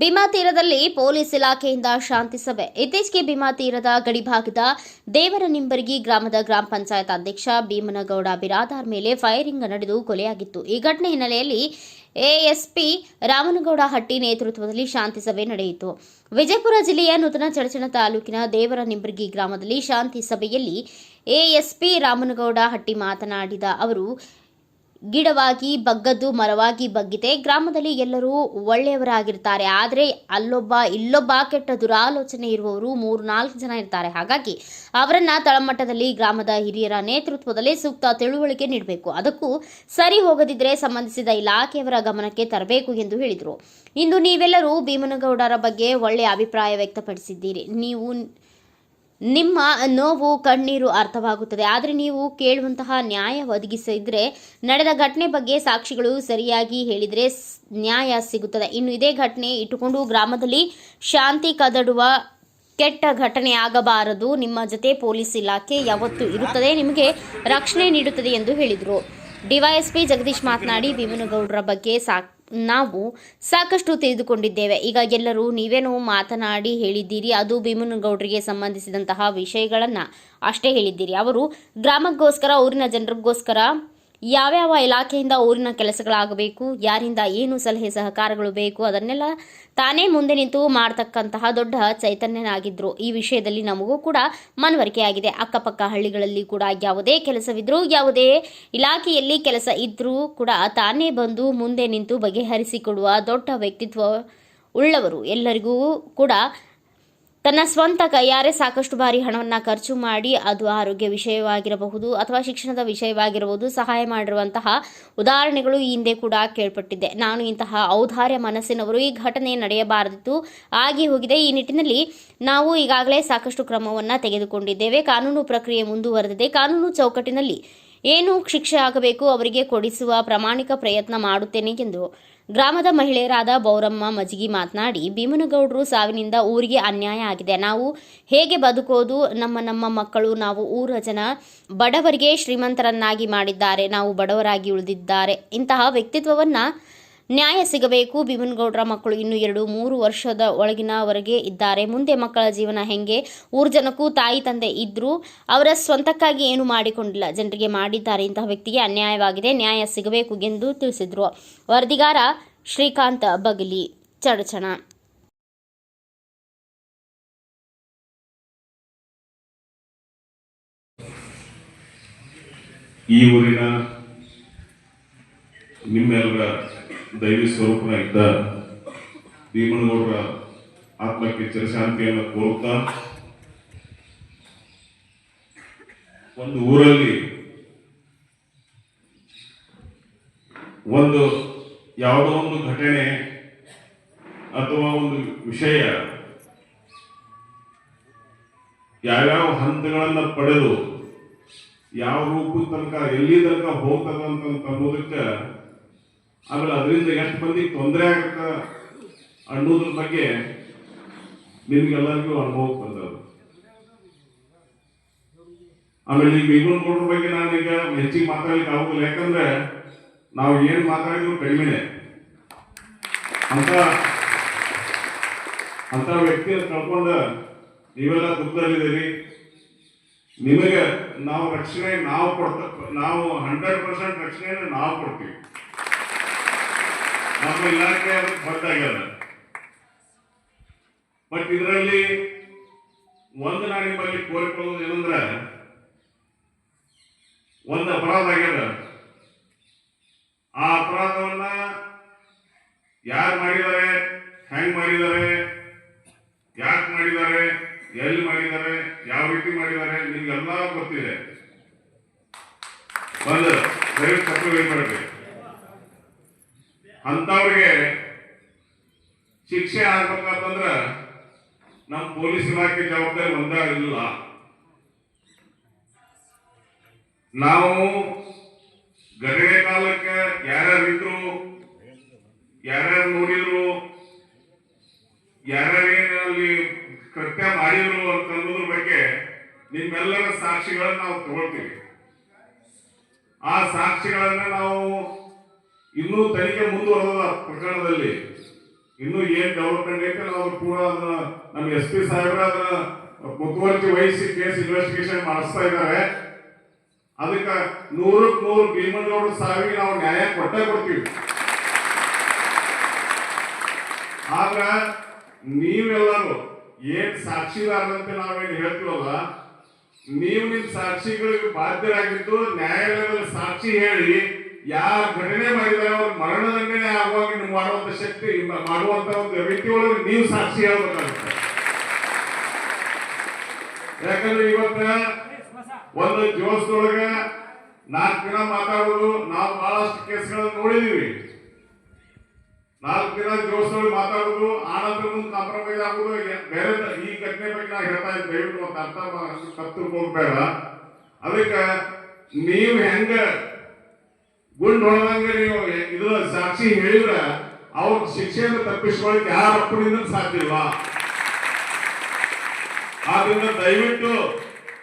ಭೀಮಾ ತೀರದಲ್ಲಿ ಪೊಲೀಸ್ ಇಲಾಖೆಯಿಂದ ಶಾಂತಿ ಸಭೆ. ಇತ್ತೀಚೆಗೆ ಭೀಮಾ ತೀರದ ಗಡಿಭಾಗದ ದೇವರ ನಿಂಬರ್ಗಿ ಗ್ರಾಮದ ಗ್ರಾಮ ಪಂಚಾಯತ್ ಅಧ್ಯಕ್ಷ ಭೀಮನಗೌಡ ಬಿರಾದಾರ್ ಮೇಲೆ ಫೈರಿಂಗ್ ನಡೆದು ಕೊಲೆಯಾಗಿತ್ತು. ಈ ಘಟನೆ ಹಿನ್ನೆಲೆಯಲ್ಲಿ ಎಎಸ್ಪಿ ರಾಮನಗೌಡ ಹಟ್ಟಿ ನೇತೃತ್ವದಲ್ಲಿ ಶಾಂತಿ ಸಭೆ ನಡೆಯಿತು. ವಿಜಯಪುರ ಜಿಲ್ಲೆಯ ನೂತನ ಚಡಚಣ ತಾಲೂಕಿನ ದೇವರ ನಿಂಬರ್ಗಿ ಗ್ರಾಮದಲ್ಲಿ ಶಾಂತಿ ಸಭೆಯಲ್ಲಿ ಎಎಸ್ಪಿ ರಾಮನಗೌಡ ಹಟ್ಟಿ ಮಾತನಾಡಿದ ಅವರು ಗಿಡವಾಗಿ, ಬಗ್ಗದ್ದು, ಮರವಾಗಿ, ಬಗ್ಗಿದೆ. ಗ್ರಾಮದಲ್ಲಿ ಎಲ್ಲರೂ ಒಳ್ಳೆಯವರಾಗಿರ್ತಾರೆ. ಆದರೆ ಅಲ್ಲೊಬ್ಬ, ಇಲ್ಲೊಬ್ಬ ಕೆಟ್ಟ ದುರಾಲೋಚನೆ ಇರುವವರು ಮೂರು ನಾಲ್ಕು ಜನ ಇರ್ತಾರೆ. ಹಾಗಾಗಿ ಅವರನ್ನ ತಳಮಟ್ಟದಲ್ಲಿ ಗ್ರಾಮದ ಹಿರಿಯರ ನೇತೃತ್ವದಲ್ಲಿ ಸೂಕ್ತ ತಿಳುವಳಿಕೆ ನೀಡಬೇಕು. ಅದಕ್ಕೂ ಸರಿ ಹೋಗದಿದ್ದರೆ ಸಂಬಂಧಿಸಿದ ಇಲಾಖೆಯವರ ಗಮನಕ್ಕೆ ತರಬೇಕು ಎಂದು ಹೇಳಿದರು. ಇಂದು ನೀವೆಲ್ಲರೂ ಭೀಮನಗೌಡರ ಬಗ್ಗೆ ಒಳ್ಳೆಯ ಅಭಿಪ್ರಾಯ ವ್ಯಕ್ತಪಡಿಸಿದ್ದೀರಿ. ನೀವು ನಿಮ್ಮ ನೋವು, ಕಣ್ಣೀರು ಅರ್ಥವಾಗುತ್ತದೆ. ಆದರೆ ನೀವು ಕೇಳುವಂತಹ ನ್ಯಾಯ ಒದಗಿಸಿದ್ರೆ, ನಡೆದ ಘಟನೆ ಬಗ್ಗೆ ಸಾಕ್ಷಿಗಳು ಸರಿಯಾಗಿ ಹೇಳಿದರೆ ನ್ಯಾಯ ಸಿಗುತ್ತದೆ. ಇನ್ನು ಇದೇ ಘಟನೆ ಇಟ್ಟುಕೊಂಡು ಗ್ರಾಮದಲ್ಲಿ ಶಾಂತಿ ಕದಡುವ ಕೆಟ್ಟ ಘಟನೆ ಆಗಬಾರದು. ನಿಮ್ಮ ಜೊತೆ ಪೊಲೀಸ್ ಇಲಾಖೆ ಯಾವತ್ತು ಇರುತ್ತದೆ. ನಿಮಗೆ ರಕ್ಷಣೆ ನೀಡುತ್ತದೆ ಎಂದು ಹೇಳಿದರು. ಡಿವೈಎಸ್ಪಿ ಜಗದೀಶ್ ಮಾತನಾಡಿ ಭೀಮನಗೌಡರ ಬಗ್ಗೆ ಸಾಕ್ ನಾವು ಸಾಕಷ್ಟು ತಿಳಿದುಕೊಂಡಿದ್ದೇವೆ. ಈಗ ಎಲ್ಲರೂ ನೀವೇನು ಮಾತನಾಡಿ ಹೇಳಿದ್ದೀರಿ, ಅದು ಭೀಮನಗೌಡರಿಗೆ ಸಂಬಂಧಿಸಿದಂತಹ ವಿಷಯಗಳನ್ನು ಅಷ್ಟೇ ಹೇಳಿದ್ದೀರಿ. ಅವರು ಗ್ರಾಮಕ್ಕೋಸ್ಕರ, ಊರಿನ ಜನರಿಗೋಸ್ಕರ ಯಾವ್ಯಾವ ಇಲಾಖೆಯಿಂದ ಊರಿನ ಕೆಲಸಗಳಾಗಬೇಕು, ಯಾರಿಂದ ಏನು ಸಲಹೆ ಸಹಕಾರಗಳು ಬೇಕು ಅದನ್ನೆಲ್ಲ ತಾನೇ ಮುಂದೆ ನಿಂತು ಮಾಡ್ತಕ್ಕಂತಹ ದೊಡ್ಡ ಚೈತನ್ಯನಾಗಿದ್ರು. ಈ ವಿಷಯದಲ್ಲಿ ನಮಗೂ ಕೂಡ ಮನವರಿಕೆಯಾಗಿದೆ. ಅಕ್ಕಪಕ್ಕ ಹಳ್ಳಿಗಳಲ್ಲಿ ಕೂಡ ಯಾವುದೇ ಕೆಲಸವಿದ್ರೂ, ಯಾವುದೇ ಇಲಾಖೆಯಲ್ಲಿ ಕೆಲಸ ಇದ್ದರೂ ಕೂಡ ತಾನೇ ಬಂದು ಮುಂದೆ ನಿಂತು ಬಗೆಹರಿಸಿಕೊಡುವ ದೊಡ್ಡ ವ್ಯಕ್ತಿತ್ವ ಉಳ್ಳವರು ಎಲ್ಲರಿಗೂ ಕೂಡ ತನ್ನ ಸ್ವಂತ ಕೈಯಾರೆ ಸಾಕಷ್ಟು ಬಾರಿ ಹಣವನ್ನು ಖರ್ಚು ಮಾಡಿ ಅದು ಆರೋಗ್ಯ ವಿಷಯವಾಗಿರಬಹುದು ಅಥವಾ ಶಿಕ್ಷಣದ ವಿಷಯವಾಗಿರಬಹುದು ಸಹಾಯ ಮಾಡಿರುವಂತಹ ಉದಾಹರಣೆಗಳು ಈ ಹಿಂದೆ ಕೂಡ ಕೇಳ್ಪಟ್ಟಿದ್ದೆ. ನಾನು ಇಂತಹ ಔದಾರ್ಯ ಮನಸ್ಸಿನವರು ಈ ಘಟನೆ ನಡೆಯಬಾರದಿತ್ತು, ಆಗಿ ಹೋಗಿದೆ. ಈ ನಿಟ್ಟಿನಲ್ಲಿ ನಾವು ಈಗಾಗಲೇ ಸಾಕಷ್ಟು ಕ್ರಮವನ್ನು ತೆಗೆದುಕೊಂಡಿದ್ದೇವೆ. ಕಾನೂನು ಪ್ರಕ್ರಿಯೆ ಮುಂದುವರೆದಿದೆ. ಕಾನೂನು ಚೌಕಟ್ಟಿನಲ್ಲಿ ಏನು ಶಿಕ್ಷೆ ಆಗಬೇಕು ಅವರಿಗೆ ಕೊಡಿಸುವ ಪ್ರಾಮಾಣಿಕ ಪ್ರಯತ್ನ ಮಾಡುತ್ತೇನೆ ಎಂದು ಗ್ರಾಮದ ಮಹಿಳೆಯರಾದ ಬೌರಮ್ಮ ಮಜ್ಗಿ ಮಾತನಾಡಿ, ಭೀಮನಗೌಡರು ಸಾವಿನಿಂದ ಊರಿಗೆ ಅನ್ಯಾಯ ಆಗಿದೆ. ನಾವು ಹೇಗೆ ಬದುಕೋದು? ನಮ್ಮ ನಮ್ಮ ಮಕ್ಕಳು, ನಾವು ಊರ ಜನ, ಬಡವರಿಗೆ ಶ್ರೀಮಂತರನ್ನಾಗಿ ಮಾಡಿದ್ದಾರೆ. ನಾವು ಬಡವರಾಗಿ ಉಳಿದಿದ್ದಾರೆ. ಇಂತಹ ವ್ಯಕ್ತಿತ್ವವನ್ನು ನ್ಯಾಯ ಸಿಗಬೇಕು. ಭೀಮನಗೌಡರ ಮಕ್ಕಳು ಇನ್ನು ಎರಡು, ಮೂರು ವರ್ಷದ ಒಳಗಿನವರೆಗೆ ಇದ್ದಾರೆ. ಮುಂದೆ ಮಕ್ಕಳ ಜೀವನ ಹೆಂಗೆ? ಊರ್ಜನಕ್ಕೂ ತಾಯಿ, ತಂದೆ ಇದ್ರು ಅವರ ಸ್ವಂತಕ್ಕಾಗಿ ಏನು ಮಾಡಿಕೊಂಡಿಲ್ಲ? ಜನರಿಗೆ ಮಾಡಿದ್ದಾರೆ ಇಂತಹ ವ್ಯಕ್ತಿಗೆ ಅನ್ಯಾಯವಾಗಿದೆ. ನ್ಯಾಯ ಸಿಗಬೇಕು ಎಂದು ತಿಳಿಸಿದರು. ವರದಿಗಾರ ಶ್ರೀಕಾಂತ್ ಬಗಲಿ, ಚಡಚಣ. ಈ ಊರಿನ ನಿಮ್ಮೆಲ್ಲರ ದೈವಿ ಸ್ವರೂಪನ ಇದ್ದ ಭೀಮನಗೌಡರ ಆತ್ಮಕ್ಕೆ ಚಿರಶಾಂತಿಯನ್ನು ಕೋರುತ್ತಾ, ಒಂದು ಊರಲ್ಲಿ ಒಂದು ಯಾವುದೋ ಒಂದು ಘಟನೆ ಅಥವಾ ಒಂದು ವಿಷಯ ಯಾವ್ಯಾವ ಹಂತಗಳನ್ನು ಪಡೆದು ಯಾವ ರೂಪದ ತನಕ ಎಲ್ಲಿ ತನಕ ಹೋಗ್ತದ ಅಂತ ಅನ್ನೋದಕ್ಕೆ ಆಮೇಲೆ ಅದರಿಂದ ಎಷ್ಟು ಮಂದಿ ತೊಂದರೆ ಆಗತ್ತ ಅನ್ನೋದ್ರ ಬಗ್ಗೆ ನಿಮ್ಗೆಲ್ಲರಿಗೂ ಅನುಭವಕ್ಕೆ ಬಂದವರು ಆಮೇಲೆ ಈ ಇನ್ನೊಂದು ಕೊಡೋದ್ರ ಬಗ್ಗೆ ನಾನು ಈಗ ಹೆಚ್ಚಿಗೆ ಮಾತಾಡಲಿಕ್ಕೆ ಆಗೋದಿಲ್ಲ. ಯಾಕಂದ್ರೆ ನಾವು ಏನು ಮಾತಾಡಿದ್ರು ಕಡಿಮೆನೆ. ಅಂತ ಅಂತ ವ್ಯಕ್ತಿಯನ್ನು ಕಳ್ಕೊಂಡ ನೀವೆಲ್ಲ ದುಃಖದಲ್ಲಿದ್ದೀರಿ. ನಿಮಗೆ ನಾವು ರಕ್ಷಣೆ, ನಾವು ಕೊಡ್ತ, ನಾವು ಹಂಡ್ರೆಡ್ ಪರ್ಸೆಂಟ್ ರಕ್ಷಣೆಯನ್ನು ನಾವು ಕೊಡ್ತೀವಿ. ನಮ್ಮ ಇಲಾಖೆ ಬಂದಾಗ್ಯದ ಬಟ್ ಇದರಲ್ಲಿ ಒಂದು ನಾನು ನಿಮ್ಮಲ್ಲಿ ಕೋರಿಕೊಳ್ಳೋದು ಏನಂದ್ರೆ, ಒಂದು ಅಪರಾಧ ಆಗ್ಯದ ಆ ಅಪರಾಧವನ್ನ ಯಾರು ಮಾಡಿದ್ದಾರೆ, ಹೆಂಗ್ ಮಾಡಿದ್ದಾರೆ, ಯಾಕೆ ಮಾಡಿದ್ದಾರೆ, ಎಲ್ಲಿ ಮಾಡಿದ್ದಾರೆ, ಯಾವ ರೀತಿ ಮಾಡಿದ್ದಾರೆ, ನಿಮ್ಗೆಲ್ಲ ಗೊತ್ತಿದೆ. ಒಂದು ದಯವಿಟ್ಟು ತಪ್ಪು ಮಾಡಬೇಕು ಅಂತವ್ರಿಗೆ ಶಿಕ್ಷೆ ಆಗ್ಬೇಕಂತಂದ್ರ ನಮ್ಮ ಪೊಲೀಸ್ ಇಲಾಖೆ ಜವಾಬ್ದಾರಿ ಒಂದೇ ಇಲ್ಲ ನಾವು ಗದಗ ಕಾಲಕ್ಕೆ ಯಾರ್ಯಾರು ಇದ್ರು, ಯಾರ್ಯಾರು ನೋಡಿದ್ರು ಯಾರ್ಯಾರೇನು ಅಲ್ಲಿ ಕೃತ್ಯ ಮಾಡಿದ್ರು ಅಂತ ಅನ್ನೋದ್ರ ಬಗ್ಗೆ ನಿಮ್ಮೆಲ್ಲರ ಸಾಕ್ಷಿಗಳನ್ನ ನಾವು ತಗೊಳ್ತೀವಿ. ಆ ಸಾಕ್ಷಿಗಳನ್ನ ನಾವು ಇನ್ನೂ ತನಿಖೆ ಮುಂದುವರೆದ ಪ್ರಕರಣದಲ್ಲಿ ಇನ್ನೂ ಏನ್ ಡೆವಲಪ್ಮೆಂಟ್ ಐತೆ ನಾವು ಕೂಡ ಅದನ್ನ ನಮ್ಮ ಎಸ್ ಪಿ ಸಾಹೇಬ್ರ ಅದನ್ನ ಮುತುವರ್ಜಿ ವಹಿಸಿ ಕೇಸ್ ಇನ್ವೆಸ್ಟಿಗೇಷನ್ ಮಾಡಿಸ್ತಾ ಇದ್ದಾರೆ. ಅದಕ್ಕೆ ನೂರಕ್ ನೂರು ಭೀಮನಗೌಡ ಸಾವಿಗೆ ನಾವು ನ್ಯಾಯ ಕೊಟ್ಟೇ ಕೊಡ್ತೀವಿ. ಆದ್ರ ನೀವೆಲ್ಲರೂ ಏನ್ ಸಾಕ್ಷಿದಾರರಂತೆ ನಾವೇನು ಹೇಳ್ತೀವಲ್ಲ, ನೀವು ನಿಮ್ ಸಾಕ್ಷಿಗಳಿಗೆ ಬಾಧ್ಯರಾಗಿದ್ದು ನ್ಯಾಯಾಲಯದಲ್ಲಿ ಸಾಕ್ಷಿ ಹೇಳಿ ಯಾರ ಘಟನೆ ಮಾಡಿದಾರೆ ಅವ್ರ ಮರಣದಂಡನೆ ಆಗುವಾಗ ಮಾಡುವಂತ ಶಕ್ತಿ ಮಾಡುವಂತ ಒಂದು ರೀತಿ ನೀವು ಸಾಕ್ಷಿ ಹೇಳ್ಬೇಕಾಗುತ್ತೆ. ಯಾಕಂದ್ರೆ ಇವತ್ತ ಒಂದು ಜೋಶದೊಳಗ ನಾಲ್ಕು ದಿನ ಮಾತಾಡೋದು ನಾವು ಬಹಳಷ್ಟು ಕೇಸ್ಗಳನ್ನ ನೋಡಿದೀವಿ. ನಾಲ್ಕು ದಿನ ಜೋಶದೊಳಗೆ ಮಾತಾಡೋದು ಆನಂತರ ಕಾಂಪ್ರಮೈಸ್ ಆಗೋದು. ಬೇರೆ ಈ ಘಟನೆ ಬಗ್ಗೆ ನಾವು ಹೇಳ್ತಾ ಇದ್ದೆ ದಯವಿಟ್ಟು ಅರ್ಥ ಕತ್ತು ಹೋಗ್ಬೇಡ ಅದಕ್ಕೆ ನೀವು ಹೆಂಗ ಗುಂಡ್ ನೀವು ಇದು ಸಾಕ್ಷಿ ಹೇಳಿದ್ರ ಅವ್ರ ಶಿಕ್ಷೆಯನ್ನು ತಪ್ಪಿಸ್ಕೊಳ್ಳಿಕ್ಕೆ ಯಾರ ಅಪ್ಪನಿಂದ ಸಾಧ್ಯವಾ ಆದ್ರಿಂದ ದಯವಿಟ್ಟು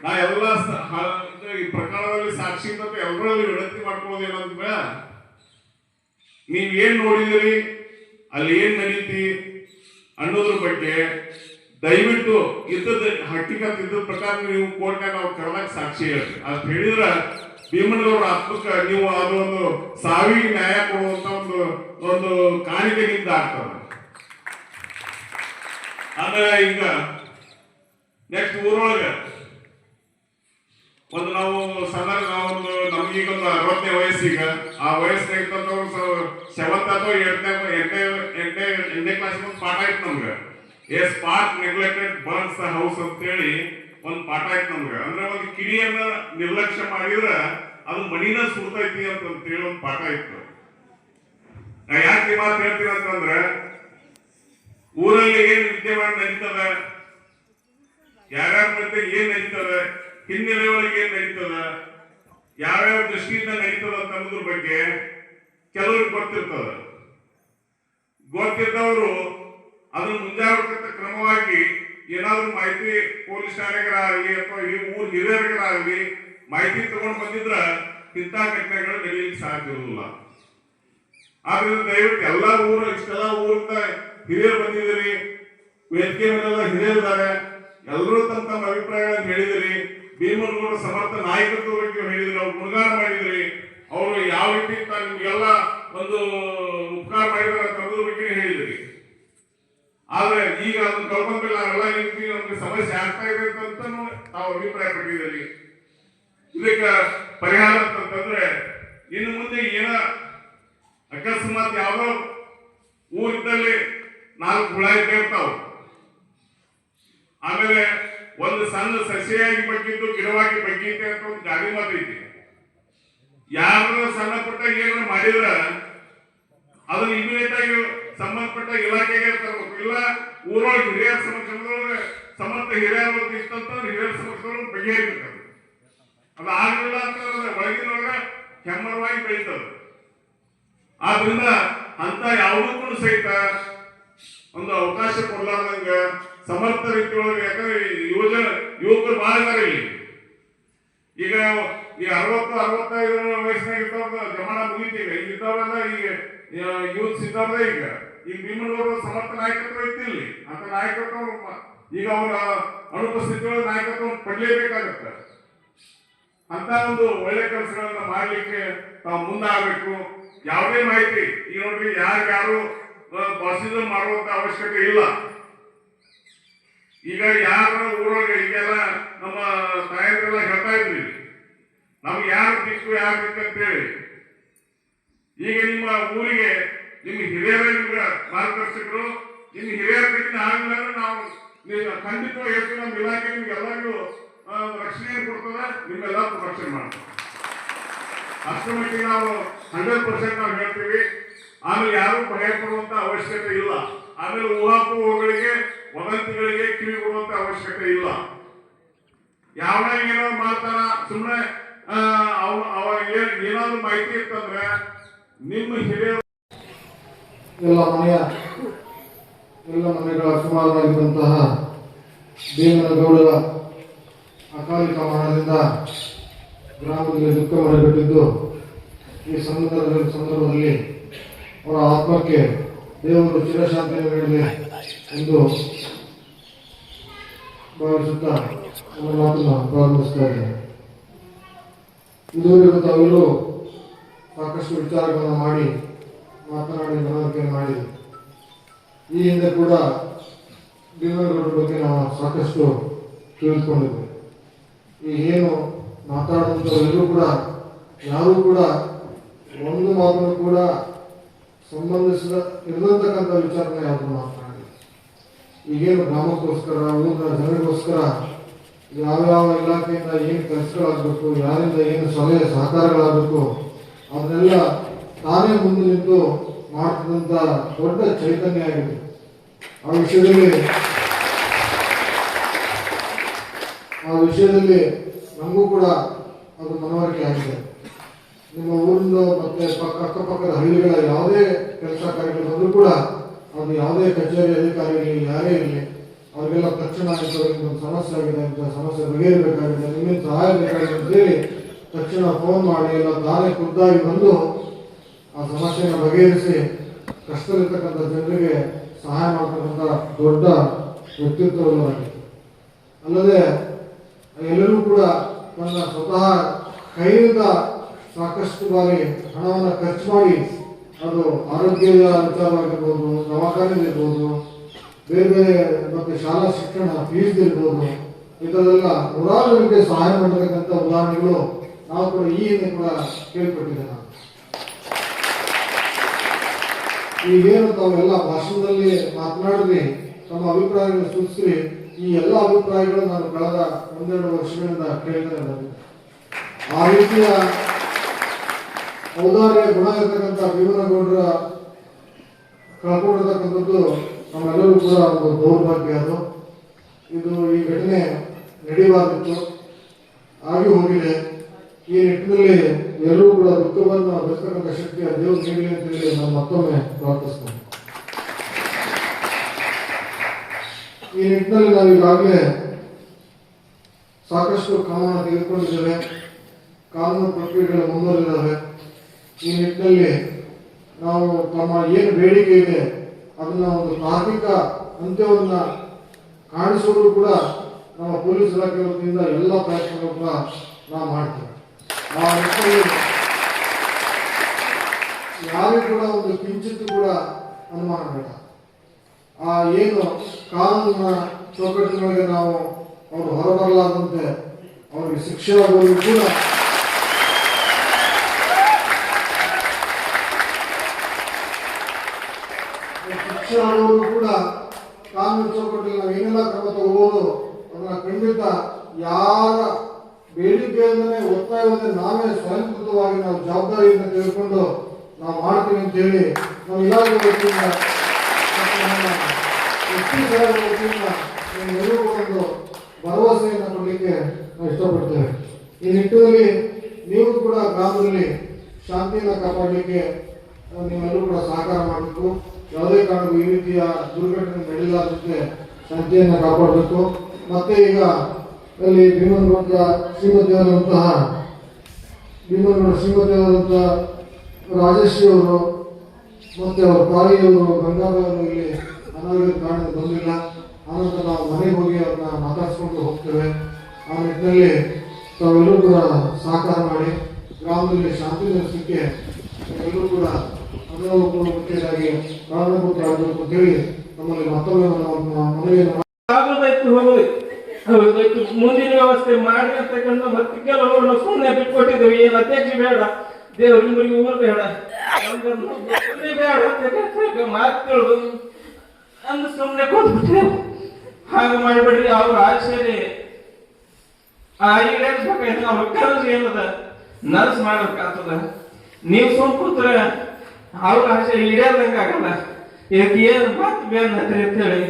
ನಾ ಎಲ್ಲ ಈ ಪ್ರಕರಣದಲ್ಲಿ ಸಾಕ್ಷಿ ಅಂತ ಎಲ್ಲರಲ್ಲಿ ವಿನಂತಿ ಮಾಡ್ಕೊಳ್ಳೋದು ನೀವ್ ಏನ್ ನೋಡಿದಿರಿ ಅಲ್ಲಿ ಏನ್ ನಡೀತಿ ಅನ್ನೋದ್ರ ಬಗ್ಗೆ ದಯವಿಟ್ಟು ಇದ್ದದ ಹಕ್ಕಿಕತ್ ಇದ್ದ ಪ್ರಕಾರ ನೀವು ಕೋರ್ಟ್ನಾಗ ನಾವು ಕರೆದಾಗ ಸಾಕ್ಷಿ ಹೇಳ್ರಿ. ಅಷ್ಟು ಹೇಳಿದ್ರ ಭೀಮನಗೌಡ ಆತ್ಮಕ್ಕ ನೀವು ಅದೊಂದು ಸಾವಿಗೆ ನ್ಯಾಯ ಕೊಡುವಂತ ಒಂದು ಒಂದು ಕಾಣಿಕೆ ನಿಮ್ದು ಆಗ್ತದೆ. ಆಮೇಲೆ ಈಗ ನೆಕ್ಸ್ಟ್ ಊರೊಳಗೆ ಒಂದು ನಾವು ಸಣ್ಣ ನಾವೊಂದು ನಮ್ಗೀಗ ಒಂದು ಅರವತ್ತನೇ ವಯಸ್ಸೀಗ, ಆ ವಯಸ್ಸಿನಾಗ ಸೆವೆಂತ್ ಅಥವಾ ಎಂಟನೇ ಎಂಟನೇ ಎಂಟನೇ ಎಂಟನೇ ಕ್ಲಾಸ್ ಒಂದು ಪಾಠ ಆಯ್ತು ನಮ್ಗೆ. A spot neglected burns house ಅಂತೇಳಿ ಒಂದು ಪಾಠ ಆಯ್ತು ನಮ್ಗೆ. ಅಂದ್ರೆ ಒಂದು ಕಿಡಿಯನ್ನ ನಿರ್ಲಕ್ಷ್ಯ ಮಾಡಿದ್ರೆ ಅದು ಮಣಿನ ಸುಡ್ತೈತಿ ಅಂತ ಅಂತೇಳಿ ಒಂದು ಪಾಠ ಇತ್ತು. ನಾ ಯಾಕೆ ಮಾತು ಹೇಳ್ತೀನಿ ಅಂತಂದ್ರೆ, ಊರಲ್ಲಿ ಏನ್ ವಿದ್ಯಮಾನ ನಡೀತದ, ಯಾರ್ಯಾರ ಮಧ್ಯೆ ಏನ್ ನಡೀತದ ಹಿನ್ನೆಲೆ ಒಳಗೆ ಏನ್ ನಡೀತದ, ಯಾವ್ಯಾವ ದೃಷ್ಟಿಯಿಂದ ನಡೀತದ ಅಂತ ಅನ್ನೋದ್ರ ಬಗ್ಗೆ ಕೆಲವ್ರಿಗೆ ಗೊತ್ತಿರ್ತದ. ಗೊತ್ತಿದ್ದವರು ಅದನ್ನು ಮುಂಜಾಗ್ರತಾ ಕ್ರಮವಾಗಿ ಏನಾದ್ರೂ ಮಾಹಿತಿ ಪೊಲೀಸ್ ಠಾಣೆಗಳಾಗಲಿ ಅಥವಾ ಈ ಮೂರು ಹಿರಿಯರಿಗರಾಗಲಿ ಮಾಹಿತಿ ತಗೊಂಡು ಬಂದಿದ್ರ ಇಂಥ ಘಟನೆಗಳು ನಡೆಯಲಿಕ್ಕೆ ಸಾಧ್ಯ ಇರುವುದಿಲ್ಲ ಆದ್ರಿಂದ ದಯವಿಟ್ಟು ಎಲ್ಲ ಊರು ಇಷ್ಟೆಲ್ಲ ಊರಿಂದ ಹಿರಿಯರು ಬಂದಿದ್ದೀರಿ, ವೇದಿಕೆ ಮೇಲೆಲ್ಲ ಹಿರಿಯರಿದ್ದಾರೆ. ಎಲ್ಲರೂ ತಮ್ಮ ತಮ್ಮ ಅಭಿಪ್ರಾಯಗಳನ್ನು ಹೇಳಿದಿರಿ. ಭೀಮನಗೌಡ ಸಮರ್ಥ ನಾಯಕತ್ವ ಬಗ್ಗೆ ಹೇಳಿದ್ರು, ಅವ್ರು ಗುಣಗಾನ ಮಾಡಿದ್ರಿ. ಅವರು ಯಾವ ರೀತಿ ನಿಮ್ಗೆಲ್ಲ ಒಂದು ಉಪಕಾರ ಮಾಡಿದಾರೆ ಅನ್ನೋದ್ರ ಬಗ್ಗೆ ಹೇಳಿದ್ರಿ. ಆದ್ರೆ ಈ ರೀತಿ ನಮ್ಗೆ ಸಮಸ್ಯೆ ಆಗ್ತಾ ಇದೆ ಅಂತಾನು ನಾವು ಅಭಿಪ್ರಾಯ ಪಟ್ಟಿದ್ದೀವಿ. ಇದಕ್ಕೆ ಪರಿಹಾರ ಅಂತಂದ್ರೆ ಇನ್ನು ಮುಂದೆ ಏನ ಅಕಸ್ಮಾತ್ ಯಾವ್ದೋ ಊರಿದ್ದಲ್ಲಿ ನಾಲ್ಕು ಹುಳ ಇರ್ತಾವ. ಆಮೇಲೆ ಒಂದು ಸಣ್ಣ ಸಸಿಯಾಗಿ ಬಗ್ಗಿದ್ದು, ಗಿಡವಾಗಿ ಬಗ್ಗೈತೆ ಅಂತ ಒಂದು ಗಾಡಿ ಮಾತೈತಿ ಯಾರ ಸಣ್ಣ ಪುಟ್ಟ ಏನಾರ ಮಾಡಿದ್ರ, ಅದನ್ನ ಇಮಿಡಿಯೇಟ್ ಆಗಿ ಸಂಬಂಧಪಟ್ಟ ಇಲಾಖೆಗೆ ತರಬೇಕು. ಇಲ್ಲ, ಊರೊಳಗೆ ಹಿರಿಯರ ಸಮಕ್ಷಮದೊಳಗೆ ಸಮರ್ಥ ಹಿರಿಯರ ಇಷ್ಟ ಹಿರಿಯರ ಸಮಕ್ಷಮದೊಳಗೆ ಬಗೆಹರಿಬೇಕು ಅದು ಆಗಲಿಲ್ಲ ಅಂತಂದ್ರೆ ಒಳಗಿನೊಳಗೆ ಕೆಮ್ಮರವಾಗಿ ಬೆಳೀತದೆ ಆದ್ರಿಂದ ಅಂತ ಯಾವುದಕ್ಕೂ ಸಹಿತ ಒಂದು ಅವಕಾಶ ಕೊಡ್ಲಾರ್ದಂಗ ಸಮರ್ಥ ರೀತಿಯೊಳಗೆ, ಯಾಕಂದ್ರೆ ಯುವಜ ಯುವಕರು ಬಹಳ ಇದಾರೆ ಇಲ್ಲಿ. ಈಗ ಈ ಅರವತ್ತು ಅರವತ್ತೈದು ವಯಸ್ಸಿನಾಗ ಇದ್ದವ್ರ ಜಮಾನ ಮುಗಿತೀವಿ ಈಗ. ಇದ್ದಾವೆಲ್ಲ ಈಗ ಯೂತ್ಸ್ ಇದ್ದವ್ರೆ ಈಗ. ಈಗ ಭೀಮನವರು ಸಮರ್ಥ ನಾಯಕತ್ವ ಇಲ್ಲಿ ಅಂತ ನಾಯಕತ್ವ ಈಗ ಅವರ ಅನುಪಸ್ಥಿತಿಯೊಳಗೆ ನಾಯಕತ್ವ ಪಡ್ಲೇಬೇಕಾಗತ್ತೆ ಅಂತ ಒಂದು ಒಳ್ಳೆ ಕೆಲಸಗಳನ್ನ ಮಾಡ್ಲಿಕ್ಕೆ ತಾವು ಮುಂದಾಗಬೇಕು. ಯಾವುದೇ ಮಾಹಿತಿ, ಈಗ ನೋಡ್ರಿ ಯಾರ್ಯಾರು ಬಾಸಿಸಮ್ ಮಾಡುವಂತ ಅವಶ್ಯಕತೆ ಇಲ್ಲ. ಈಗ ಯಾರ ಊರೊಳಗೆ, ಈಗೆಲ್ಲ ನಮ್ಮ ತಾಯಂದ್ರೆಲ್ಲ ಹೇಳ್ತಾ ಇದ್ರಿ. ನಮ್ಗೆ ಯಾರು ದಿಕ್ಕು ಯಾರು ದಿಕ್ಕು ಅಂತೇಳಿ. ಈಗ ನಿಮ್ಮ ಊರಿಗೆ ನಿಮ್ಮ ಹಿರಿಯರ ಮಾರ್ಗದರ್ಶಕರು ನಿಮ್ಮ ಹಿರಿಯರ ಬಿಟ್ಟಿನ ಆಗಲಿಲ್ಲ ನಾವು ನಿಮ್ಮ ಹೇಳ್ತೀವಿ ನಮ್ಮ ಇಲಾಖೆ ನಿಮ್ಗೆ ಎಲ್ಲರಿಗೂ ರಕ್ಷಣೆ ಕೊಡ್ತದೆ, ನಿಮ್ಮೆಲ್ಲ ರಕ್ಷಣೆ ಮಾಡ್ತದೆ. ಅಷ್ಟು ಮಟ್ಟಿಗೆ ನಾವು ಹಂಡ್ರೆಡ್ ಪರ್ಸೆಂಟ್ ನಾವು ಹೇಳ್ತೀವಿ. ಆಮೇಲೆ ಯಾರು ಭಯ ಪಡುವಂತ ಅವಶ್ಯಕತೆ ಇಲ್ಲ. ಆಮೇಲೆ ಊಹಾಪೋಹಗಳಿಗೆ, ವದಂತಿಗಳಿಗೆ ಕಿವಿ ಕೊಡುವಂತ ಅವಶ್ಯಕತೆ ಇಲ್ಲ. ಯಾವ ಏನೋ ಮಾಡ್ತಾರ ಸುಮ್ಮನೆ ಅವ ಅವ ಏನ್, ಏನಾದ್ರು ಮಾಹಿತಿ ಇತ್ತಂದ್ರೆ ನಿಮ್ಮ ಹಿರಿಯ ಎಲ್ಲ ಮನೆಯ ಎಲ್ಲ ಮನೆಗಳ ಸುಮಾರಾಗಿದ್ದಂತಹ ದೇವನಗೌಡರ ಅಕಾಲಿಕ ಮರಣದಿಂದ ಗ್ರಾಮದಲ್ಲಿ ದುಃಖ ಮಾಡಿಬಿಟ್ಟಿದ್ದು ಈ ಸಂದರ್ಭದಲ್ಲಿ ಸಂದರ್ಭದಲ್ಲಿ ಅವರ ಆತ್ಮಕ್ಕೆ ದೇವರು ಚಿರಶಾಂತಿಯನ್ನು ನೀಡಲಿ ಎಂದು ಭಾವಿಸುತ್ತಾ ನನ್ನ ಮಾತನ್ನು ಪ್ರಾರಂಭಿಸ್ತಾ ಇದ್ದೇನೆ ಇದುವರೆಗೂ ತಾವೆಲ್ಲರೂ ಸಾಕಷ್ಟು ವಿಚಾರಗಳನ್ನು ಮಾಡಿ ಮಾತನಾಡಿ ಮನವರಿಕೆ ಮಾಡಿ ಈ ಹಿಂದೆ ಕೂಡ ದೇವೇಗೌಡರ ಬಗ್ಗೆ ನಾವು ಸಾಕಷ್ಟು ತಿಳಿದುಕೊಂಡಿದ್ದೆ ಈ ಏನು ಮಾತಾಡುವಂಥವರೆಲ್ಲರೂ ಕೂಡ, ಯಾರೂ ಕೂಡ ಒಂದು ಮಾತನ್ನು ಕೂಡ ಸಂಬಂಧಿಸಿದ ಇರತಕ್ಕಂಥ ವಿಚಾರನ ಯಾವುದು ಮಾತನಾಡಿ ಈಗೇನು ಗ್ರಾಮಕ್ಕೋಸ್ಕರ, ಊರಿನ ಜನರಿಗೋಸ್ಕರ ಯಾವ್ಯಾವ ಇಲಾಖೆಯಿಂದ ಏನು ಕೆಲಸಗಳಾಗಬೇಕು, ಯಾರಿಂದ ಏನು ಸಲಹೆ ಸಹಕಾರಗಳಾಗಬೇಕು, ಅದನ್ನೆಲ್ಲ ತಾನೇ ಮುಂದೆ ನಿಂತು ಮಾಡ್ತಿದ್ದಂಥ ದೊಡ್ಡ ಚೈತನ್ಯ ಆಗಿದೆ. ಆ ವಿಷಯದಲ್ಲಿ ಆ ವಿಷಯದಲ್ಲಿ ನಮಗೂ ಕೂಡ ಅದು ಮನವರಿಕೆ ಆಗಿದೆ. ನಿಮ್ಮ ಊರಿಂದ ಮತ್ತೆ ಪಕ್ಕ ಅಕ್ಕಪಕ್ಕದ ಹಳ್ಳಿಗಳ ಯಾವುದೇ ಕೆಲಸ ಕಾರ್ಯಗಳು ಬಂದರೂ ಕೂಡ ಅದು ಯಾವುದೇ ಕಚೇರಿ ಅಧಿಕಾರಿಗಳು ಯಾರೇ ಇರಲಿ, ಅವರಿಗೆಲ್ಲ ತಕ್ಷಣ ಒಂದು ಸಮಸ್ಯೆ ಆಗಿದೆ ಅಂತ ಸಮಸ್ಯೆ ಬಗೆಹರಿಬೇಕಾಗಿದೆ, ನಿಮ್ಮಿಂದ ಸಹಾಯ ಬೇಕಾಗಿದೆ ಅಂತೇಳಿ ತಕ್ಷಣ ಫೋನ್ ಮಾಡಿ ಎಲ್ಲ ತಾನೇ ಖುದ್ದಾಗಿ ಬಂದು ಆ ಸಮಸ್ಯೆಯನ್ನು ಬಗೆಹರಿಸಿ ಕಷ್ಟದಲ್ಲಿರ್ತಕ್ಕಂಥ ಜನರಿಗೆ ಸಹಾಯ ಮಾಡ್ತಕ್ಕಂಥ ದೊಡ್ಡ ವ್ಯಕ್ತಿತ್ವವನ್ನು ಅಲ್ಲದೆ ಎಲ್ಲರೂ ಕೂಡ ತನ್ನ ಸ್ವತಃ ಕೈಯಿಂದ ಸಾಕಷ್ಟು ಬಾರಿ ಹಣವನ್ನು ಖರ್ಚು ಮಾಡಿ ಅದು ಆರೋಗ್ಯದ ವಿಚಾರವಾಗಿರ್ಬೋದು ದವಾಖಾನೆದಿರ್ಬೋದು ಬೇರೆ ಬೇರೆ ಮತ್ತೆ ಶಾಲಾ ಶಿಕ್ಷಣ ಫೀಸ್ ಇರ್ಬೋದು ಇದರಲ್ಲೆಲ್ಲ ನೂರಾರು ಜನರಿಗೆ ಸಹಾಯ ಮಾಡತಕ್ಕಂಥ ಉದಾಹರಣೆಗಳು ನಾವು ಕೂಡ ಈ ಹಿಂದೆ ಕೂಡ ಕೇಳ್ಪಟ್ಟಿದ್ದೇವೆ ಈಗೇನು ತಾವೆಲ್ಲ ಭಾಷಣದಲ್ಲಿ ಮಾತನಾಡಿದ್ರಿ ತಮ್ಮ ಅಭಿಪ್ರಾಯಗಳನ್ನು ಸೂಚಿಸ್ರಿ. ಈ ಎಲ್ಲ ಅಭಿಪ್ರಾಯಗಳು ನಾನು ಕಳೆದ ಒಂದೆರಡು ವರ್ಷಗಳಿಂದ ಬಂದಿದ್ದೆ ಆ ರೀತಿಯ ಔದಾರ್ಯ ಗುಣ ಇರತಕ್ಕಂಥ ಭೀಮನಗೌಡರ ಕಳ್ಕೊಂಡಿರ್ತಕ್ಕಂಥದ್ದು ನಮ್ಮೆಲ್ಲರೂ ಕೂಡ ಒಂದು ದೌರ್ಭಾಗ್ಯ ಅದು. ಇದು ಈ ಘಟನೆ ನಡೀಬಾರ್ದಿತ್ತು. ಆಗಿ ಹೋಗಿದೆ. ಈ ನಿಟ್ಟಿನಲ್ಲಿ ಎಲ್ಲರೂ ಕೂಡ ದುಃಖವನ್ನು ಬರ್ತಕ್ಕಂಥ ಶಕ್ತಿ ಆ ದೇವರು ನೀಡಲಿ ಅಂತ ಹೇಳಿ ನಾನು ಮತ್ತೊಮ್ಮೆ ಪ್ರಾರ್ಥಿಸ್ತೇನೆ. ಈ ನಿಟ್ಟಿನಲ್ಲಿ ನಾವು ಈಗಾಗಲೇ ಸಾಕಷ್ಟು ಕ್ರಮವನ್ನು ತೆಗೆದುಕೊಂಡಿದ್ದೇವೆ. ಕಾನೂನು ಪ್ರಕ್ರಿಯೆಗಳು ಮುಂದುವರಿದಾವೆ ಈ ನಿಟ್ಟಿನಲ್ಲಿ ನಾವು ತಮ್ಮ ಏನು ಬೇಡಿಕೆ ಇದೆ ಅದನ್ನ ಒಂದು ತಾರ್ಕಿಕ ಅಂತ್ಯವನ್ನ ಕಾಣಿಸೋದು ಕೂಡ ನಮ್ಮ ಪೊಲೀಸ್ ಇಲಾಖೆ ವತಿಯಿಂದ ಎಲ್ಲ ಪ್ರಯತ್ನಗಳು ಕೂಡ ನಾವು ಮಾಡ್ತೇವೆ. ಆ ನಿಟ್ಟಿನಲ್ಲಿ ಕೂಡ ಒಂದು ಕಿಂಚಿತ್ತು ಕೂಡ ಅನುಮಾನ ಬೇಡ. ಆ ಏನು ಕಾನೂನಿನ ಚೌಕಟ್ಟಿನೊಳಗೆ ನಾವು ಅವರು ಹೊರಬರಲಾದಂತೆ ಅವರಿಗೆ ಶಿಕ್ಷೆ ಆಗುವುದು ಕೂಡ ಶಿಕ್ಷೆ ಆಗುವುದು ಕೂಡ ಕಾನೂನು ಚೌಕಟ್ಟಲ್ಲಿ ನಾವು ಏನೆಲ್ಲ ಕ್ರಮ ತಗೋಬಹುದು ಅದನ್ನ ಖಂಡಿತ ಯಾರ ಬೇಡಿಕೆಯಿಂದಲೇ ಒತ್ತಾಯವಂತೆ ನಾವೇ ಸ್ವಯಂಕೃತವಾಗಿ ನಾವು ತೆಗೆದುಕೊಂಡು ನಾವು ಮಾಡ್ತೀವಿ ಅಂತ ಹೇಳಿ ನಾವು ಇಲಾಖೆ ವತಿಯಿಂದ ಭರವಸೆಯನ್ನು ಕೊಡಲಿಕ್ಕೆ ನಾವು ಇಷ್ಟಪಡ್ತೇವೆ. ಈ ನಿಟ್ಟಿನಲ್ಲಿ ನೀವು ಕೂಡ ಗ್ರಾಮದಲ್ಲಿ ಶಾಂತಿಯನ್ನು ಕಾಪಾಡಲಿಕ್ಕೆ ನೀವೆಲ್ಲರೂ ಕೂಡ ಸಹಕಾರ ಮಾಡಬೇಕು. ಯಾವುದೇ ಕಾರಣಕ್ಕೂ ಈ ರೀತಿಯ ದುರ್ಘಟನೆ ನಡೆಯಲಾದಂತೆ ಶಾಂತಿಯನ್ನು ಕಾಪಾಡಬೇಕು. ಮತ್ತೆ ಈಗ ಅಲ್ಲಿ ಭೀಮನ್ ಶ್ರೀಮತಿಯಾದಂತಹ ಭೀಮನಗೌಡ ಶ್ರೀಮತಿಯಾದಂತಹ ರಾಜಶ್ರೀ ಅವರು ಮತ್ತೆ ಅವರ ತಾಯಿಯವರು ಗಂಗಾಧರವರು ಇಲ್ಲಿ ಅನಾರೋಗ್ಯದ ಕಾರಣ ಬಂದಿಲ್ಲ. ಆನಂತರ ನಾವು ಮನೆಗೆ ಹೋಗಿ ಅವ್ರನ್ನ ಮಾತಾಡಿಸ್ಕೊಂಡು ಹೋಗ್ತೇವೆ. ಆ ನಿಟ್ಟಿನಲ್ಲಿ ತಾವೆಲ್ಲರೂ ಕೂಡ ಸಹಕಾರ ಮಾಡಿ, ಗ್ರಾಮದಲ್ಲಿ ಶಾಂತಿ ನೆಲೆಸಲಿಕ್ಕೆ ಎಲ್ಲರೂ ಕೂಡ ಅನುಭವ ಮುಖ್ಯರಾಗಿ ಕಾರಣಭೂತರಾಗಬೇಕು ಅಂತ ಹೇಳಿ ನಮ್ಮಲ್ಲಿ ಮತ್ತೊಮ್ಮೆ ನಾವು ಮನವಿಯನ್ನು ಮುಂದಿನ ವ್ಯವಸ್ಥೆ ಮಾಡಿ ಅಂತಕ್ಕಂಥ ಮತ್ತೆ ಕೆಲವರು ಸುಮ್ಮನೆ ಬಿಟ್ಕೊಟ್ಟಿದ್ದೇವೆ. ಏನು ಅಧ್ಯಕ್ಷ ಬೇಡ. ದೇವ್ರ ನಿಮ್ಮರಿಗೆ ಊರು ಬೇಡ. ಬೇಡ ಅಂತ ಮಾತುಗಳು. ಅಂದ ಸುಮ್ಮನೆ ಹಾಗೆ ಮಾಡಿಬಿಡ್ರಿ ಅವ್ರ ಆಶೆಯಲ್ಲಿ ಆ ಈಡೇರಿಸ್ಬೇಕಾಯ್ತು ಅವ್ರ ಏನದ? ನರ್ಸ್ ಮಾಡ್ಬೇಕಾಗ್ತದ. ನೀವು ಸುಮ್ ಕೂತ್ರೆ ಅವ್ರ ಆಸೆ ಈಡೇರ್ದಂಗೆ ಆಗಲ್ಲ. ಇದಕ್ಕೆ ಏನು ಮಾತು ಹತ್ರ ಅಂತೇಳಿ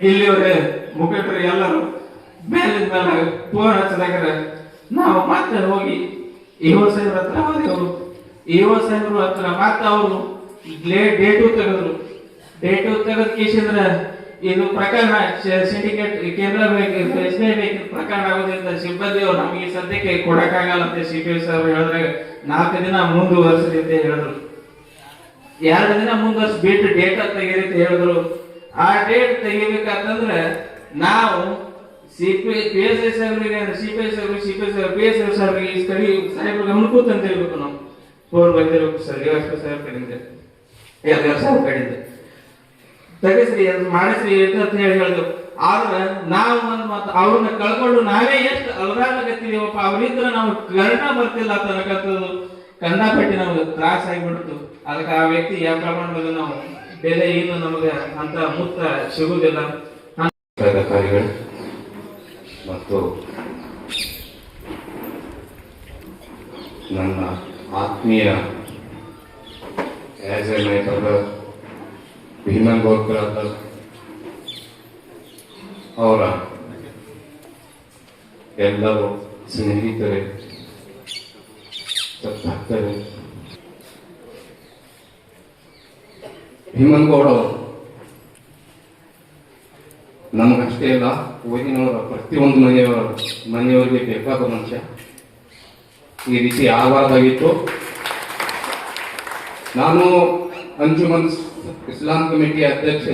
ಇಲ್ಲಿವ್ರೆ ಮುಖಂಡರು ಎಲ್ಲರೂ ಮೇಲಿನ ಮೇಲೆ ಫೋನ್ ಹಚ್ಚಿದಾಗ ನಾವು ಮತ್ತೆ ಹೋಗಿ ಇಒ ಸಾಹೇಬ್ರ ಹತ್ರ ಹೋದೆವು. ಇಒ ಸಾಹೇಬ್ರ ಹತ್ರ ಮತ್ತೆ ಅವರು ಡೇಟು ತೆಗೆದ್ರು. ಡೇಟು ತೆಗೆದ ಕೇಸಿಂದ್ರ ಇದು ಪ್ರಕರಣ ಸಿಂಡಿಕೇಟ್ ಕೇಂದ್ರ ಬ್ಯಾಂಕ್ ಎಸ್ ಬಿ ಐ ಪ್ರಕರಣ ಆಗೋದ್ರಿಂದ ಸಿಬ್ಬಂದಿ ಅವರು ನಮಗೆ ಸದ್ಯಕ್ಕೆ ಕೊಡಕ್ಕಾಗಲ್ಲ ಅಂತ ಸಿ ಪಿ ಎಸ್ ಅವರು ಹೇಳಿದ್ರೆ ನಾಲ್ಕು ದಿನ ಮುಂದುವರಿಸಿದೆ ಅಂತ ಹೇಳಿದ್ರು. ಎರಡು ದಿನ ಮುಂದುವರ್ಸ್ ಬಿಟ್ಟು ಡೇಟ್ ತೆಗೀರಿ ಅಂತ ಹೇಳಿದ್ರು. ಆ ಡೇಟ್ ತೆಗಿಬೇಕಂತಂದ್ರೆ ನಾವು ಸಿ ಪಿ ಎಸ್ ಐ ಸಾಹೇಬ್ರಿಗೆ ಸಿ ಪಿ ಐ ಸಾಹೇಬ್ರಿಗೆ C P I P S I ಈ ಕಡೆ ಸಾಹೇಬ್ರ ಗಮನಕ್ಕೂತ ಅಂತ ಹೇಳ್ಬೇಕು ನಾವು. ಫೋನ್ ಬಂದಿರ್ಬೇಕು ಸರ್ ಡಿವಾಸ್ ಸಾಹೇಬ್ ಕಡಿಂದ ಎರಡು ಸಾಹೇಬ್ ಕಡೆಯಿಂದ. ತಗಸ್ರಿ ಅದು ಮಾಡಿಸ್ರಿ ಅಂತ ಹೇಳಿ ಹೇಳಿದ್ರು. ಆದ್ರೆ ನಾವು ಒಂದು ಮತ್ತೆ ಅವ್ರನ್ನ ಕಳ್ಕೊಂಡು ನಾವೇ ಎಷ್ಟು ಅಲ್ರಾಗತ್ತಿದೀವಪ್ಪ ಅವರಿದ್ರ ನಾವು ಕರ್ಣ ಬರ್ತಿಲ್ಲ ತನಕಂತದ್ದು ಪಟ್ಟಿ ನಮ್ಗೆ ತ್ರಾಸ ಆಗಿಬಿಡ್ತು. ಅದಕ್ಕೆ ಆ ವ್ಯಕ್ತಿ ಯಾವ ಪ್ರಮಾಣದಲ್ಲಿ ನಾವು ಬೆಲೆ ಏನು ನಮಗೆ ಅಂತ ಮುತ್ತ ಸಿಗುದಿಲ್ಲ ಅಧಿಕಾರಿಗಳು ಮತ್ತು ನನ್ನ ಆತ್ಮೀಯ as a my brother Bhiman Gorkar ಅವರ ಎಲ್ಲರೂ ಸ್ನೇಹಿತರೆ ಭೀಮನ್ ಗೌಡ ಅವರು ನಮಗಷ್ಟೇ ಅಲ್ಲ ಊರಿನವರ, ಪ್ರತಿಯೊಂದು ಮನೆಯವರ, ಮನೆಯವರಿಗೆ ಬೇಕಾದ ಮನುಷ್ಯ. ಈ ರೀತಿ ಆಗಬಾರ್ದಾಗಿತ್ತು ನಾನು ಅಂಜುಮನ್ ಇಸ್ಲಾಂ ಕಮಿಟಿ ಅಧ್ಯಕ್ಷ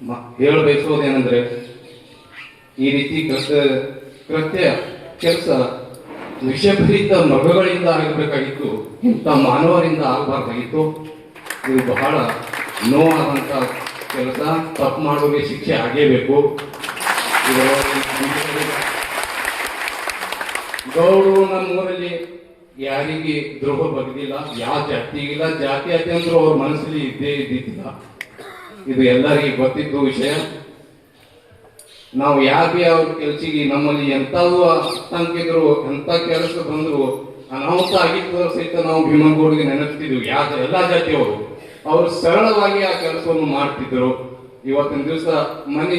ಹೇಳಬಯಸೋದೇನೆಂದ್ರೆ ಹೇಳ ಬಯಸೋದೇನೆಂದ್ರೆ ಈ ರೀತಿ ಕೃತ್ಯ ಕೃತ್ಯ, ಕೆಲಸ, ವಿಷಭರಿತ ಮೃಗಗಳಿಂದ ಆಗಬೇಕಾಗಿತ್ತು, ಇಂಥ ಮಾನವರಿಂದ ಆಗಬಾರ್ದಾಗಿತ್ತು. ಇದು ಬಹಳ ನೋವಾದಂತ ಕೆಲಸ ತಪ್ಪು ಮಾಡುವ ಶಿಕ್ಷೆ ಆಗೇಬೇಕು ಗೌರು ಗೌಡರು ನಮ್ಮ ಊರಲ್ಲಿ ಯಾರಿಗೆ ದ್ರೋಹ ಬಗ್ದಿಲ್ಲ, ಯಾವ ಜಾತಿಗಿಲ್ಲ ಜಾತಿ ಅತಿ ಅಂದ್ರೂ ಅವ್ರ ಮನಸ್ಸಲ್ಲಿ ಇದ್ದೇ ಇದ್ದಿದ್ದಿಲ್ಲ. ಇದು ಎಲ್ಲರಿಗೂ ಗೊತ್ತಿದ್ದು ವಿಷಯ. ನಾವು ಯಾಕೆ ಅವ್ರ ಕೆಲಸಿಗೆ ನಮ್ಮಲ್ಲಿ ಎಂತಾವು ಆತಂಕಿದ್ರು ಎಂತ ಕೆಲಸ ಬಂದ್ರು, ಅನಾಹುತ ಆಗಿತ್ತು ಸಹಿತ ನಾವು ಭೀಮನ್ಗೌಡಿಗೆ ನೆನಪಿದ್ವಿ ಯಾವ ಎಲ್ಲಾ ಜಾತಿಯವರು. ಅವರು ಸರಳವಾಗಿ ಆ ಕೆಲಸವನ್ನು ಮಾಡ್ತಿದ್ರು ಇವತ್ತಿನ ದಿವಸ ಮನೆ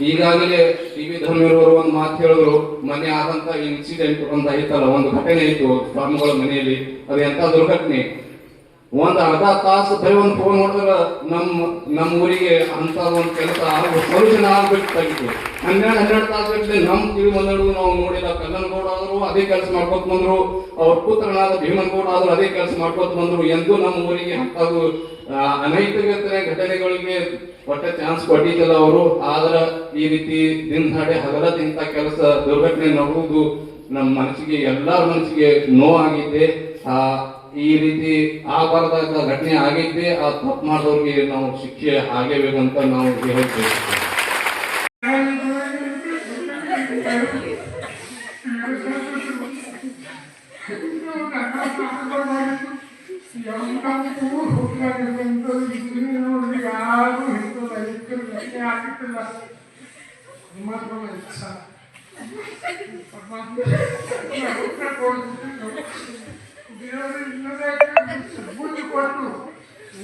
ಈಗಾಗಲೇ ಟಿ ವಿ ಧರ್ಮರವರು ಒಂದು ಮಾತು ಹೇಳಿದ್ರು. ಮನೆ ಆದಂತ ಇನ್ಸಿಡೆಂಟ್ ಒಂದು ಐತಲ್ಲ ಒಂದು ಘಟನೆ ಇತ್ತು ಸ್ವಾಮಿಗಳ ಮನೆಯಲ್ಲಿ. ಅದು ಎಂತ ದುರ್ಘಟನೆ? ಒಂದ್ ಅರ್ಧ ತಾಸು ಬರೀ ಒಂದು ಫೋನ್ ನೋಡಿದ್ರೆ ನಮ್ಮ ನಮ್ಮ ಊರಿಗೆ ಅಂತ ಒಂದು ಕೆಲಸ ಸೊಲ್ಯೂಷನ್ ತೆಗಿತು ಹನ್ನೆರಡು ಹನ್ನೆರಡು ತಾಸು ಗಟ್ಟಲೆ ನಮ್ ತಿಳಿ ಬಂದಳು ನಾವು ನೋಡಿಲ್ಲ ಕಲ್ಲನ್ಗೌಡ ಆದ್ರು ಅದೇ ಕೆಲಸ ಮಾಡ್ಕೊತ ಬಂದ್ರು. ಅವ್ರ ಪುತ್ರನಾದ ಭೀಮನ್ಗೌಡ ಆದ್ರು ಅದೇ ಕೆಲಸ ಮಾಡ್ಕೊತ ಬಂದ್ರು. ಎಂದು ನಮ್ಮ ಊರಿಗೆ ಅಂತ ಅದು ಅನೈತಿಕತೆ ಘಟನೆಗಳಿಗೆ ಒಟ್ಟೆ ಚಾನ್ಸ್ ಕೊಟ್ಟಿದ್ದಿಲ್ಲ ಅವರು. ಆದ್ರ ಈ ರೀತಿ ದಿನ ಹಗಲತ್ ಇಂಥ ಕೆಲಸ ದುರ್ಘಟನೆ ನಡುವುದು ನಮ್ಮ ಮನಸ್ಸಿಗೆ, ಎಲ್ಲಾರ ಮನಸ್ಸಿಗೆ ನೋವಾಗಿದೆ. ಆ ಈ ರೀತಿ ಆಗಬಾರ್ದಾದ ಘಟನೆ ಆಗಿದ್ದೆ ಆ ತಪ್ಪು ಮಾಡಿದವ್ರಿಗೆ ನಾವು ಶಿಕ್ಷೆ ಆಗೇಬೇಕಂತ ನಾವು ಹೇಳ್ತೇವೆ.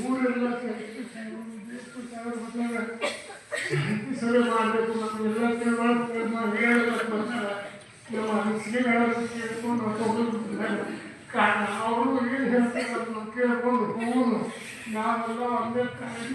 ಊರೆಲ್ಲ ಸರಿ ಮಾಡಬೇಕು ನಮಗೆಲ್ಲ ತಿಳುವಳಿಕೆ ನಾವು ಹೇಳಬೇಕು ಅಂತಾರೆ ನಮ್ಮ ಅನಿಸಿಕೆ ಕೇಳ್ಕೊಂಡು ಹೋಗೋದಿಲ್ಲ ಕಾರಣ ಅವರು ಏನು ಹೇಳ್ತಾರೆ ಅದನ್ನ ಕೇಳ್ಕೊಂಡು ಹೋಗೋದು ನಾವೆಲ್ಲ ಒಂದೇ ತಾಯಿ